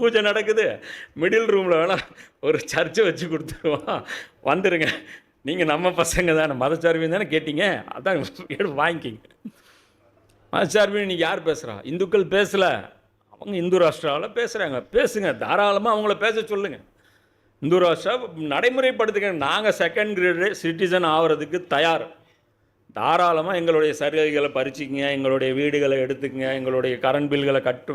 பூஜை நடக்குது. மிடில் ரூமில் வேணால் ஒரு சர்ச்சை வச்சு கொடுத்துருவோம். வந்துடுங்க நீங்கள் நம்ம பசங்க தானே. மதச்சார்பின் தானே கேட்டீங்க? அதான் எடுத்து வாங்கிக்கிங்க. மதச்சார்பின் நீங்கள் யார் பேசுகிறா இந்துக்கள் பேசலை. அவங்க இந்து ராஷ்டிராவில் பேசுகிறாங்க பேசுங்க. தாராளமாக அவங்கள பேச சொல்லுங்கள் இந்து ராஷ்டிரா நடைமுறைப்படுத்துங்க நாங்கள் செகண்ட் கிரேடு சிட்டிசன் ஆகிறதுக்கு தயார். தாராளமாக எங்களுடைய சலுகைகளை பறிச்சிக்கங்க எங்களுடைய வீடுகளை எடுத்துக்கங்க எங்களுடைய கரண்ட் பில்களை கட்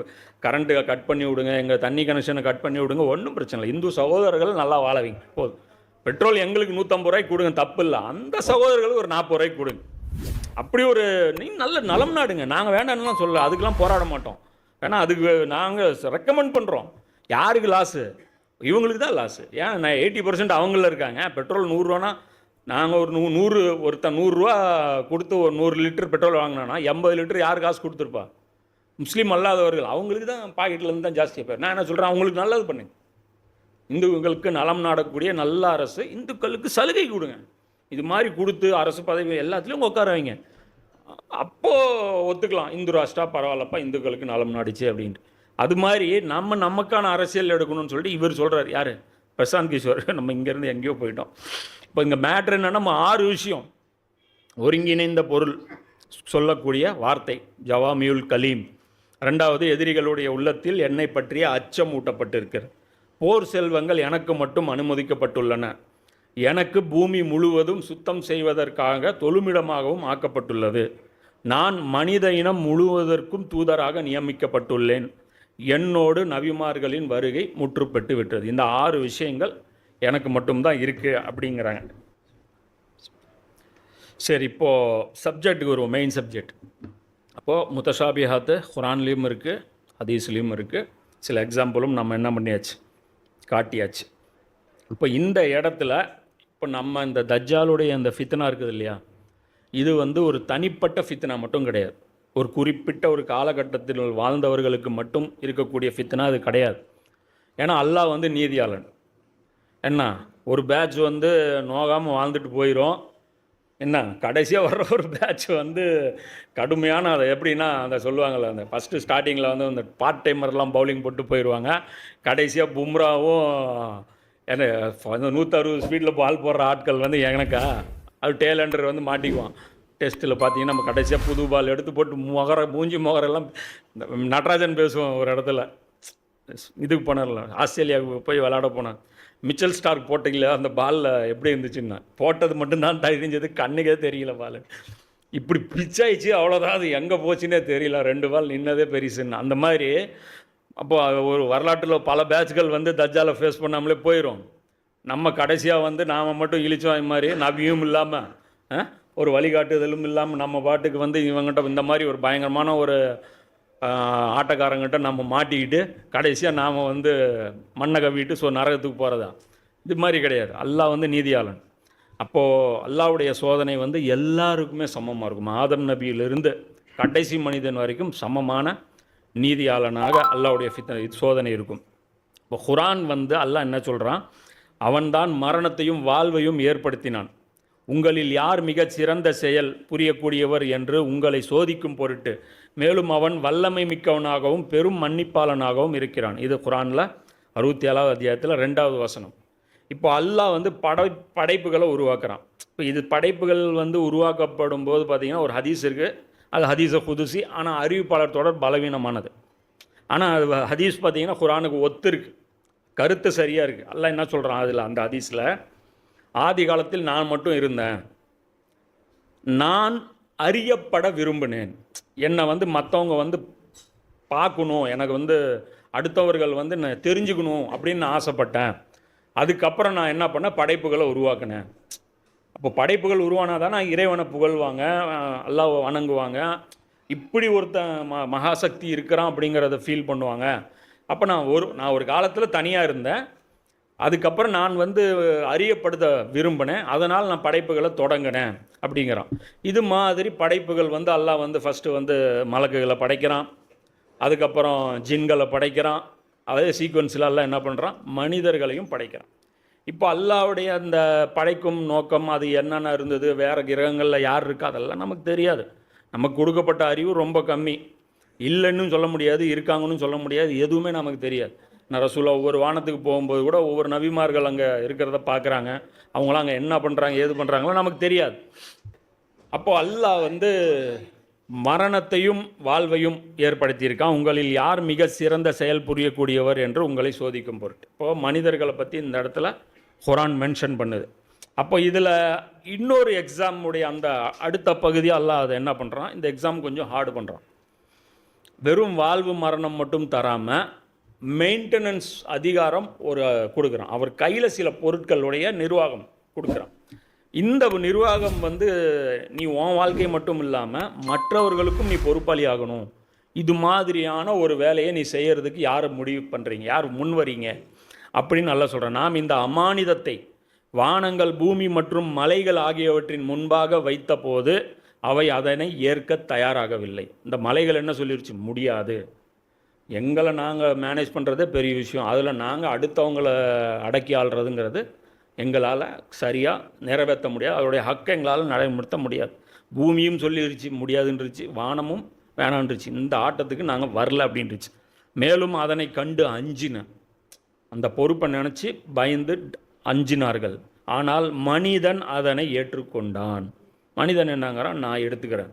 கரண்ட்டு கட் பண்ணி விடுங்க எங்கள் தண்ணி கனெக்ஷனை கட் பண்ணி விடுங்க ஒன்றும் பிரச்சனை இல்லை. இந்து சகோதரர்கள் நல்லா வாழவிங்க போதும். பெட்ரோல் எங்களுக்கு நூற்றம்பது ரூபாய்க்கு கொடுங்க தப்பு இல்லை. அந்த சகோதரர்களுக்கு ஒரு நாற்பது ரூபாய்க்கு கொடுங்க. அப்படி ஒரு நீ நல்ல நலம் நாடுங்க. நாங்கள் வேண்டாம்னுலாம் சொல்ல அதுக்கெலாம் போராட மாட்டோம். ஏன்னா அதுக்கு நாங்கள் ரெக்கமெண்ட் பண்ணுறோம் யாருக்கு லாஸு இவங்களுக்கு தான் லாஸு ஏன் நான் எயிட்டி பர்சன்ட் அவங்கள இருக்காங்க. பெட்ரோல் நூறுரூவானா நாங்கள் ஒரு நூ நூறு ஒருத்தன் நூறுரூவா கொடுத்து ஒரு நூறு லிட்டர் பெட்ரோல் வாங்கினோன்னா எண்பது லிட்டர் யார் காசு கொடுத்துருப்பா? முஸ்லீம் அல்லாதவர்கள் அவங்களுக்கு தான் பாக்கெட்லேருந்து தான் ஜாஸ்தியாக நான் என்ன சொல்கிறேன் அவங்களுக்கு நல்லது பண்ணுங்க. இந்துக்களுக்கு நலம் நாடக்கூடிய நல்ல அரசு இந்துக்களுக்கு சலுகை கொடுங்க. இது மாதிரி கொடுத்து அரசு பதவி எல்லாத்துலேயும் உட்கார வைங்க. அப்போது ஒத்துக்கலாம். இந்து ராஷ்டா பரவாயில்லப்பா இந்துக்களுக்கு நலம் நாடிச்சு அப்படின்ட்டு. அது மாதிரி நம்ம நமக்கான அரசியல் எடுக்கணும்னு சொல்லிட்டு இவர் சொல்கிறார் யார்? பிரசாந்த் கிஷோர். நம்ம இங்கேருந்து எங்கேயோ போயிட்டோம். இப்போ இங்கே மேட்ரு என்னென்னா நம்ம ஆறு விஷயம். ஒருங்கிணைந்த பொருள் சொல்லக்கூடிய வார்த்தை ஜவாமியுல் கலீம். ரெண்டாவது எதிரிகளுடைய உள்ளத்தில் என்னை பற்றிய அச்சம் ஊட்டப்பட்டிருக்கிறது. போர் செல்வங்கள் எனக்கு மட்டும் அனுமதிக்கப்பட்டுள்ளன. எனக்கு பூமி முழுவதும் சுத்தம் செய்வதற்காக தொழுமிடமாகவும் ஆக்கப்பட்டுள்ளது. நான் மனித இனம் முழுவதற்கும் தூதராக நியமிக்கப்பட்டுள்ளேன். என்னோடு நபிமார்களின் வருகை முற்றுப்பட்டு விட்டது. இந்த ஆறு விஷயங்கள் எனக்கு மட்டும்தான் இருக்குது அப்படிங்கிறாங்க. சரி இப்போது சப்ஜெக்ட்டுக்கு வருவோம் மெயின் சப்ஜெக்ட் அப்போது முத்தஷாபிஹாத்து குரான்லேயும் இருக்குது ஹதீஸ்லேயும் இருக்குது சில எக்ஸாம்பிளும் நம்ம என்ன பண்ணியாச்சு? காட்டியாச்சு. இப்போ இந்த இடத்துல இப்போ நம்ம இந்த தஜ்ஜாலுடைய அந்த ஃபித்னா இருக்குது இல்லையா? இது வந்து ஒரு தனிப்பட்ட ஃபித்னா மட்டும் கிடையாது. ஒரு குறிப்பிட்ட ஒரு காலகட்டத்தில் வாழ்ந்தவர்களுக்கு மட்டும் இருக்கக்கூடிய ஃபித்னா அது கிடையாது. ஏன்னா அல்லாஹ் வந்து நீதியாளன். என்ன? ஒரு பேட்ச் வந்து நோகாமல் வாழ்ந்துட்டு போயிடும் என்ன? கடைசியாக வர்ற ஒரு பேட்ச் வந்து கடுமையான அதை எப்படின்னா அந்த சொல்லுவாங்கள்ல அந்த ஃபஸ்ட்டு ஸ்டார்டிங்கில் வந்து அந்த பார்ட் டைமர்லாம் பவுலிங் போட்டு போயிடுவாங்க கடைசியாக பும்ராவும் என்ன நூற்றறுபது ஸ்பீடில் பால் போடுற ஆட்கள் வந்து எனக்கா? அது டேலண்டர் வந்து மாட்டிக்குவான். டெஸ்ட்டில் பார்த்தீங்கன்னா நம்ம கடைசியாக புது பால் எடுத்து போட்டு முகர மூஞ்சி முகரெல்லாம் இந்த நடராஜன் பேசுவோம் ஒரு இடத்துல. இதுக்கு போனார்ல ஆஸ்திரேலியாவுக்கு போய் விளாட போனேன் மிச்சல் ஸ்டார்க் போட்டிங்களே அந்த பாலில் எப்படி இருந்துச்சுன்னா போட்டது மட்டும்தான் தெரிஞ்சது கண்ணுக்கே தெரியல பால். இப்படி பிச்சாயிச்சு அவ்வளோதான் அது எங்கே போச்சுன்னே தெரியல. ரெண்டு பால் நின்னதே பெருசுன்னு. அந்த மாதிரி அப்போ ஒரு வரலாற்றில் பல பேட்ச்கள் வந்து தஜ்ஜாலை ஃபேஸ் பண்ணாமலே போயிடும் நம்ம கடைசியாக வந்து நாம் மட்டும் இழிச்சோம் மாதிரி நவியும் இல்லாமல் ஒரு வழிகாட்டுதலும் இல்லாமல் நம்ம பாட்டுக்கு வந்து இவங்ககிட்ட இந்த மாதிரி ஒரு பயங்கரமான ஒரு ஆட்டக்காரங்கிட்ட நம்ம மாட்டிக்கிட்டு கடைசியாக நாம் வந்து மண்ணை கவிட்டு ஸோ நரகத்துக்கு போகிறதா இது மாதிரி கிடையாது. அல்லாஹ் வந்து நீதியாளன். அப்போது அல்லாவுடைய சோதனை வந்து எல்லாருக்குமே சமமாக இருக்கும். ஆதம் நபியிலிருந்து கடைசி மனிதன் வரைக்கும் சமமான நீதியாளனாக அல்லாவுடைய ஃபித்ன சோதனை இருக்கும். இப்போ குரான் வந்து அல்லாஹ் என்ன சொல்கிறான் அவன்தான் மரணத்தையும் வாழ்வையும் ஏற்படுத்தினான். உங்களில் யார் மிகச் சிறந்த செயல் புரியக்கூடியவர் என்று உங்களை சோதிக்கும் பொருட்டு மேலும் அவன் வல்லமை மிக்கவனாகவும் பெரும் மன்னிப்பாளனாகவும் இருக்கிறான். இது குரானில் அறுபத்தி ஏழாவது அத்தியாயத்தில் ரெண்டாவது வசனம். இப்போ அல்லாஹ் வந்து படை படைப்புகளை உருவாக்குறான். இப்போ இது படைப்புகள் வந்து உருவாக்கப்படும் போது பார்த்திங்கன்னா ஒரு ஹதீஸ் இருக்குது அது ஹதீஸை புதுசி ஆனால் அறிவிப்பாளர் தொடர் பலவீனமானது. ஆனால் அது ஹதீஸ் பார்த்தீங்கன்னா குரானுக்கு ஒத்து இருக்குது கருத்து சரியாக இருக்குது அல்லாஹ் என்ன சொல்கிறான் அதில் அந்த ஹதீஸில்? ஆதி காலத்தில் நான் மட்டும் இருந்தேன். நான் அறியப்பட விரும்பினேன். என்னை வந்து மற்றவங்க வந்து பார்க்கணும் எனக்கு வந்து அடுத்தவர்கள் வந்து நான் தெரிஞ்சுக்கணும் அப்படின்னு நான் ஆசைப்பட்டேன். அதுக்கப்புறம் நான் என்ன பண்ணேன்? படைப்புகளை உருவாக்கினேன். அப்போ படைப்புகள் உருவானா தானே இறைவனை புகழ்வாங்க அஹ் வணங்குவாங்க. இப்படி ஒருத்தன் ம மகாசக்தி இருக்கிறான் அப்படிங்கிறத ஃபீல் பண்ணுவாங்க. அப்போ நான் ஒரு நான் ஒரு காலத்தில் தனியாக இருந்தேன். அதுக்கப்புறம் நான் வந்து அறியப்படுத்த விரும்பினேன். அதனால் நான் படைப்புகளை தொடங்கினேன் அப்படிங்கிறான். இது மாதிரி படைப்புகள் வந்து அல்லாஹ் வந்து ஃபஸ்ட்டு வந்து மலக்குகளை படைக்கிறான். அதுக்கப்புறம் ஜின்களை படைக்கிறான். அதே சீக்வன்ஸில் எல்லாம் என்ன பண்ணுறான் மனிதர்களையும் படைக்கிறான். இப்போ அல்லாவுடைய அந்த படைக்கும் நோக்கம் அது என்னென்ன இருந்தது? வேறு கிரகங்களில் யார் இருக்கா? அதெல்லாம் நமக்கு தெரியாது. நமக்கு கொடுக்கப்பட்ட அறிவு ரொம்ப கம்மி. இல்லைன்னு சொல்ல முடியாது இருக்காங்கன்னு சொல்ல முடியாது எதுவுமே நமக்கு தெரியாது. நான் ரசூலா ஒவ்வொரு வானத்துக்கு போகும்போது கூட ஒவ்வொரு நபிமார்கள் அங்கே இருக்கிறத பார்க்குறாங்க அவங்களாம் அங்கே என்ன பண்ணுறாங்க ஏது பண்ணுறாங்களோ நமக்கு தெரியாது. அப்போ அல்லாஹ் வந்து மரணத்தையும் வாழ்வையும் ஏற்படுத்தியிருக்கான் உங்களில் யார் மிக சிறந்த செயல் புரியக்கூடியவர் என்று உங்களை சோதிக்கும் பொருட்டு. இப்போ மனிதர்களை பற்றி இந்த இடத்துல குரான் மென்ஷன் பண்ணுது. அப்போ இதில் இன்னொரு எக்ஸாமுடைய அந்த அடுத்த பகுதியாக அல்லாஹ் அதை என்ன பண்ணுறான் இந்த எக்ஸாம் கொஞ்சம் ஹார்டு பண்ணுறான் வெறும் வாழ்வு மரணம் மட்டும் தராமல் மெயின்டெனன்ஸ் அதிகாரம் ஒரு கொடுக்குறான். அவர் கையில் சில பொருட்களுடைய நிர்வாகம் கொடுக்குறான். இந்த நிர்வாகம் வந்து நீ உன் வாழ்க்கை மட்டும் இல்லாமல் மற்றவர்களுக்கும் நீ பொறுப்பாளி ஆகணும். இது மாதிரியான ஒரு வேலையை நீ செய்கிறதுக்கு யார் முடிவு பண்ணுறீங்க யார் முன் வரீங்க? அப்படின்னு நல்லா சொல்கிறேன் நாம் இந்த அமானிதத்தை வானங்கள் பூமி மற்றும் மலைகள் ஆகியவற்றின் முன்பாக வைத்தபோது அவை அதனை ஏற்க தயாராகவில்லை. இந்த மலைகள் என்ன சொல்லிருச்சு? முடியாது. எங்களை நாங்கள் மேனேஜ் பண்ணுறதே பெரிய விஷயம். அதில் நாங்கள் அடுத்தவங்கள அடக்கி ஆள்றதுங்கிறது எங்களால் சரியாக நிறைவேற்ற முடியாது. அதோடைய ஹக்கை எங்களால் நடைமுறுத்த முடியாது. பூமியும் சொல்லிருச்சு முடியாதுன்றுச்சு வானமும் வேணான்றுச்சு. இந்த ஆட்டத்துக்கு நாங்கள் வரல அப்படின்றுச்சு. மேலும் அதனை கண்டு அஞ்சின அந்த பொறுப்பை நினச்சி பயந்து அஞ்சினார்கள். ஆனால் மனிதன் அதனை ஏற்றுக்கொண்டான். மனிதன் என்னங்கிறான்? நான் எடுத்துக்கிறேன்.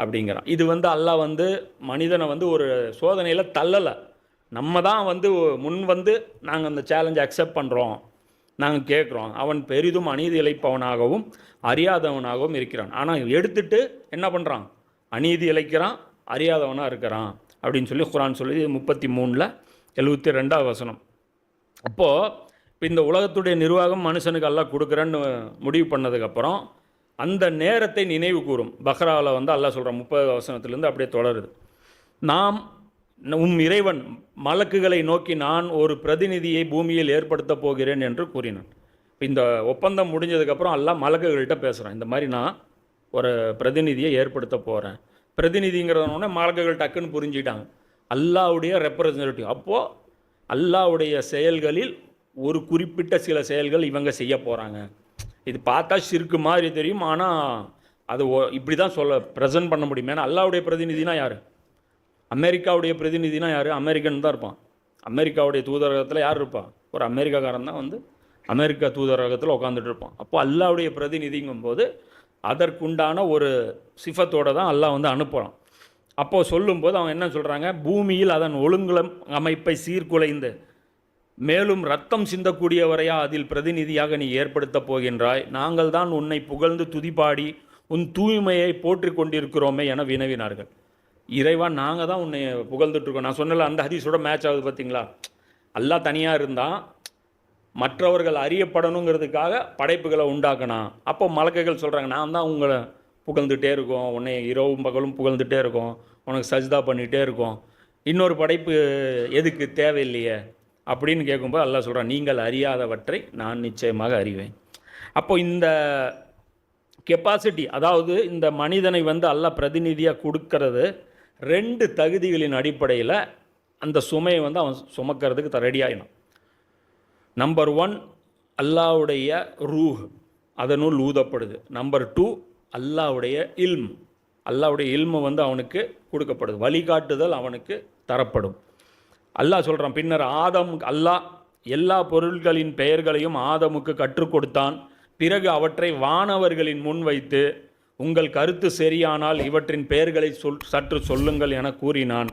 அப்படிங்கிறான். இது வந்து அல்லாஹ் வந்து மனிதனை வந்து ஒரு சோதனையில் தள்ளலை. நம்ம தான் வந்து முன் வந்து நாங்கள் அந்த சேலஞ்சை அக்செப்ட் பண்ணுறோம் நாங்கள் கேட்குறோம் அவன் பெரிதும் அநீதி இழைப்பவனாகவும் அறியாதவனாகவும் இருக்கிறான். ஆனால் எடுத்துட்டு என்ன பண்ணுறான் அநீதி இழைக்கிறான் அறியாதவனாக இருக்கிறான் அப்படின்னு சொல்லி குரான் சொல்லி முப்பத்தி மூணில் எழுபத்தி ரெண்டாவது வசனம். அப்போது இப்போ இந்த உலகத்துடைய நிர்வாகம் மனுஷனுக்கு எல்லாம் கொடுக்குறேன்னு முடிவு பண்ணதுக்கப்புறம் அந்த நேரத்தை நினைவு கூறும். பஹ்ராவில் வந்து அல்லாஹ் சொல்கிறான் முப்பது வசனத்திலேருந்து அப்படியே தொடருது. நாம் உம் இறைவன் மலக்குகளை நோக்கி நான் ஒரு பிரதிநிதியை பூமியில் ஏற்படுத்தப் போகிறேன் என்று கூறினான். இந்த ஒப்பந்தம் முடிஞ்சதுக்கப்புறம் எல்லாம் மலக்குகள்கிட்ட பேசுகிறான் இந்த மாதிரி நான் ஒரு பிரதிநிதியை ஏற்படுத்த போகிறேன் பிரதிநிதிங்கிறதனோடனே மலக்குகள் டக்குன்னு புரிஞ்சிட்டாங்க. அல்லாவுடைய ரெப்ரசன்டேட்டிவ் அப்போது அல்லாவுடைய செயல்களில் ஒரு குறிப்பிட்ட சில செயல்கள் இவங்க செய்ய போகிறாங்க இது பார்த்தா சிறுக்கு மாதிரி தெரியும் ஆனால் அது இப்படி தான் சொல்ல ப்ரெசென்ட் பண்ண முடியும். ஏன்னா அல்லாவுடைய பிரதிநிதினா யார்? அமெரிக்காவுடைய பிரதிநிதினா யார்? அமெரிக்கன் தான் இருப்பான். அமெரிக்காவுடைய தூதரகத்தில் யார் இருப்பான் ஒரு அமெரிக்காக்காரன் தான் வந்து அமெரிக்கா தூதரகத்தில் உட்காந்துட்டு இருப்பான். அப்போ அல்லாவுடைய பிரதிநிதிங்கும்போது அதற்குண்டான ஒரு சிஃபத்தோடு தான் அல்லாஹ் வந்து அனுப்புகிறான் அப்போது சொல்லும்போது அவன் என்ன சொல்கிறாங்க பூமியில் அதன் ஒழுங்குலம் அமைப்பை சீர்குலைந்து மேலும் ரத்தம் சிந்தக்கூடியவரையா அதில் பிரதிநிதியாக நீ ஏற்படுத்தப் போகின்றாய். நாங்கள் தான் உன்னை புகழ்ந்து துதிப்பாடி உன் தூய்மையை போற்றி கொண்டிருக்கிறோமே என வினவினார்கள். இறைவா நாங்கள் தான் உன்னை புகழ்ந்துட்டு இருக்கோம் நான் சொன்னல அந்த ஹதீஸோட மேட்ச் ஆகுது பார்த்தீங்களா அல்லாஹ் தனியாக இருந்தால் மற்றவர்கள் அறியப்படணுங்கிறதுக்காக படைப்புகளை உண்டாக்கணும் அப்போ மலக்கைகள் சொல்கிறாங்க நான் தான் உங்களை புகழ்ந்துகிட்டே இருக்கோம். உன்னை இரவும் பகலும் புகழ்ந்துகிட்டே இருக்கோம். உனக்கு சஜிதா பண்ணிகிட்டே இருக்கோம். இன்னொரு படைப்பு எதுக்கு? தேவையில்லையே. அப்படின்னு கேட்கும்போது அல்லாஹ் சொல்கிறான் நீங்கள் அறியாதவற்றை நான் நிச்சயமாக அறிவேன். அப்போ இந்த கெப்பாசிட்டி அதாவது இந்த மனிதனை வந்து அல்ல பிரதிநிதியாக கொடுக்கறது ரெண்டு தகுதிகளின் அடிப்படையில் அந்த சுமையை வந்து அவன் சுமக்கிறதுக்கு ரெடி நம்பர் ஒன் அல்லாவுடைய ரூஹ் அதனுள் ஊதப்படுது. நம்பர் டூ அல்லாவுடைய இல்ம் அல்லாவுடைய இல்மு வந்து அவனுக்கு கொடுக்கப்படுது. வழிகாட்டுதல் அவனுக்கு தரப்படும். அல்லாஹ் சொல்கிறான் பின்னர் ஆதம் அல்லாஹ் எல்லா பொருட்களின் பெயர்களையும் ஆதமுக்கு கற்றுக் கொடுத்தான். பிறகு அவற்றை வானவர்களின் முன் வைத்து உங்கள் கருத்து சரியானால் இவற்றின் பெயர்களை சொல் சற்று சொல்லுங்கள் என கூறினான்.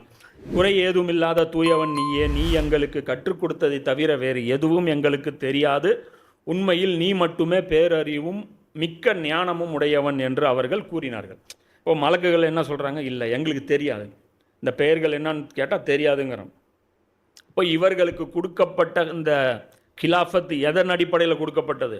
குறை ஏதுமில்லாத தூயவன் நீயே நீ எங்களுக்கு கற்றுக் கொடுத்ததை தவிர வேறு எதுவும் எங்களுக்கு தெரியாது. உண்மையில் நீ மட்டுமே பேரறிவும் மிக்க ஞானமும் உடையவன் என்று அவர்கள் கூறினார்கள். இப்போ மலக்குகள் என்ன சொல்கிறாங்க இல்லை எங்களுக்கு தெரியாது. இந்த பெயர்கள் என்னன்னு கேட்டால் தெரியாதுங்கிறோம் இப்போ இவர்களுக்கு கொடுக்கப்பட்ட இந்த கிலாஃபத் எதன் அடிப்படையில் கொடுக்கப்பட்டது?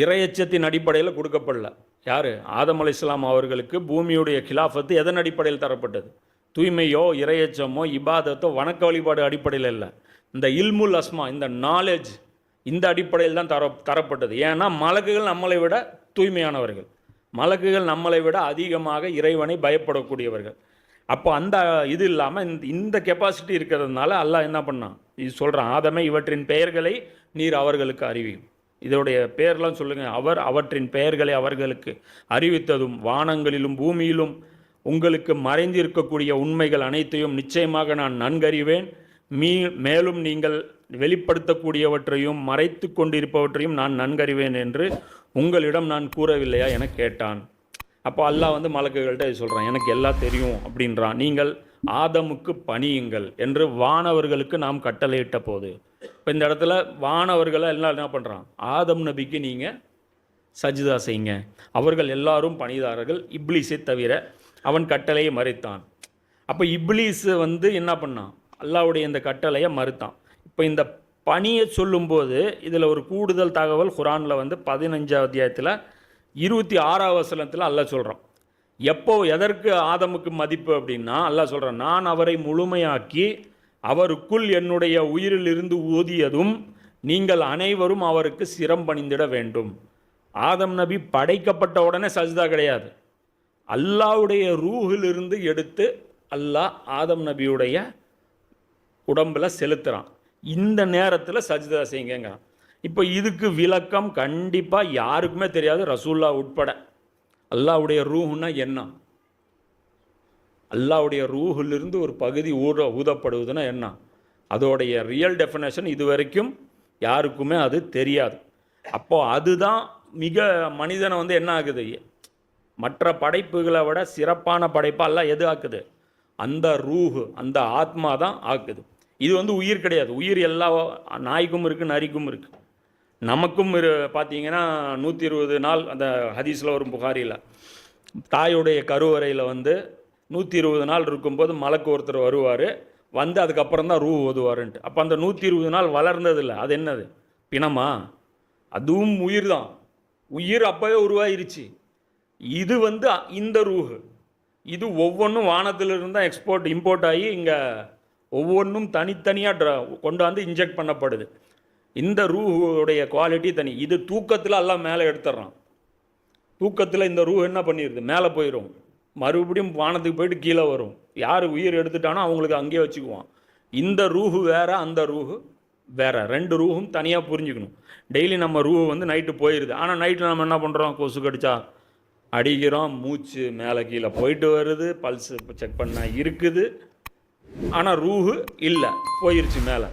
இறையச்சத்தின் அடிப்படையில் கொடுக்கப்படல. யார்? ஆதம் இஸ்லாம் அவர்களுக்கு பூமியுடைய கிலாஃபத்து எதன் அடிப்படையில் தரப்பட்டது? தூய்மையோ இறையச்சமோ இபாதத்தோ வணக்க வழிபாடு அடிப்படையில் இல்லை. இந்த இல்முல் அஸ்மா இந்த நாலேஜ் இந்த அடிப்படையில் தான் தர தரப்பட்டது. ஏன்னா மலக்குகள் நம்மளை விட தூய்மையானவர்கள். மலக்குகள் நம்மளை விட அதிகமாக இறைவனை பயப்படக்கூடியவர்கள். அப்போ அந்த இது இல்லாமல் இந்த இந்த கெப்பாசிட்டி இருக்கிறதுனால அல்லாஹ் என்ன பண்ணான்? இது சொல்கிறான் ஆதமே இவற்றின் பெயர்களை நீர் அவர்களுக்கு அறிவியும். இதோடைய பெயர்லாம் சொல்லுங்கள் அவர் அவற்றின் பெயர்களை அவர்களுக்கு அறிவித்ததும் வானங்களிலும் பூமியிலும் உங்களுக்கு மறைந்திருக்கக்கூடிய உண்மைகள் அனைத்தையும் நிச்சயமாக நான் நன்கறிவேன். மீ மேலும் நீங்கள் வெளிப்படுத்தக்கூடியவற்றையும் மறைத்து கொண்டிருப்பவற்றையும் நான் நன்கறிவேன் என்று உங்களிடம் நான் கூறவில்லையா? என கேட்டான். அப்போ அல்லாஹ் வந்து மலக்குகள்கிட்ட சொல்கிறான் எனக்கு எல்லாம் தெரியும் அப்படின்றான். நீங்கள் ஆதமுக்கு பணியுங்கள் என்று வானவர்களுக்கு நாம் கட்டளையிட்ட போது. இப்போ இந்த இடத்துல வானவர்களை எல்லாம் என்ன பண்ணுறான் ஆதம் நபிக்கு நீங்கள் சஜிதா செய்யுங்க. அவர்கள் எல்லாரும் பணிதாரர்கள் இப்ளீஸை தவிர அவன் கட்டளையை மறைத்தான். அப்போ இப்லீஸ் வந்து என்ன பண்ணான்? அல்லாவுடைய இந்த கட்டளையை மறுத்தான். இப்போ இந்த பணியை சொல்லும்போது இதில் ஒரு கூடுதல் தகவல் குரானில் வந்து பதினஞ்சாவது அத்தியாயத்தில் இருபத்தி ஆறாவது வசனத்தில் அல்லாஹ் சொல்கிறான் எப்போ எதற்கு ஆதமுக்கு மதிப்பு அப்படின்னா அல்ல சொல்கிறேன் நான் அவரை முழுமையாக்கி அவருக்குள் என்னுடைய உயிரிலிருந்து ஊதியதும் நீங்கள் அனைவரும் அவருக்கு சிரம் பணிந்திட வேண்டும். ஆதம் நபி படைக்கப்பட்ட உடனே சஜிதா கிடையாது. அல்லாவுடைய ரூஹிலிருந்து எடுத்து அல்லாஹ் ஆதம் நபியுடைய உடம்பில் செலுத்துகிறான் இந்த நேரத்தில் சஜிதா செய்யுங்கிறான் இப்போ இதுக்கு விளக்கம் கண்டிப்பாக யாருக்குமே தெரியாது ரசூல்லா உட்பட. அல்லாவுடைய ரூஹுன்னா என்ன? அல்லாவுடைய ரூஹிலிருந்து ஒரு பகுதி ஊற ஊதப்படுவதுன்னா என்ன? அதோடைய ரியல் டெஃபினேஷன் இது வரைக்கும் யாருக்குமே அது தெரியாது. அப்போது அதுதான் மிக மனிதனை வந்து என்ன ஆகுது? மற்ற படைப்புகளை விட சிறப்பான படைப்பாக எல்லாம் எது ஆக்குது? அந்த ரூஹு அந்த ஆத்மா தான் ஆக்குது. இது வந்து உயிர் கிடையாது. உயிர் எல்லா நாய்க்கும் இருக்குது நரிக்கும் இருக்குது நமக்கும் இரு பார்த்தீங்கன்னா நூற்றி இருபது நாள் அந்த ஹதீஸில் வரும் புகாரியில் தாயுடைய கருவறையில் வந்து நூற்றி இருபது நாள் இருக்கும்போது மலக்கு ஒருத்தர் வருவார் வந்து அதுக்கப்புறம் தான் ரூ ஓதுவாருன்ட்டு. அப்போ அந்த நூற்றி இருபது நாள் வளர்ந்ததில்ல அது என்னது? பிணமா? அதுவும் உயிர் தான் உயிர் அப்போவே உருவாயிருச்சு. இது வந்து இந்த ரூஹு. இது ஒவ்வொன்றும் வானத்திலிருந்து தான் எக்ஸ்போர்ட் இம்போர்ட் ஆகி இங்கே ஒவ்வொன்றும் தனித்தனியாக ட்ர கொண்டு வந்து இன்ஜெக்ட் பண்ணப்படுது. இந்த ரூஹுடைய குவாலிட்டி தனி. இது தூக்கத்தில் எல்லாம் மேலே எடுத்துடுறான் தூக்கத்தில் இந்த ரூ என்ன பண்ணிடுது மேலே போயிடும் மறுபடியும் வானத்துக்கு போயிட்டு கீழே வரும். யார் உயிர் எடுத்துட்டானோ அவங்களுக்கு அங்கேயே வச்சுக்குவான். இந்த ரூஹு வேற அந்த ரூஹு வேற. ரெண்டு ரூஹும் தனியாக புரிஞ்சுக்கணும். டெய்லி நம்ம ரூஹு வந்து நைட்டு போயிடுது ஆனால் நைட்டில் நம்ம என்ன பண்ணுறோம் கொசு கடிச்சா அடிக்கிறோம். மூச்சு மேலே கீழே போயிட்டு வருது. பல்ஸ் செக் பண்ணால் இருக்குது. ஆனால் ரூஹு இல்லை. போயிருச்சு மேலே.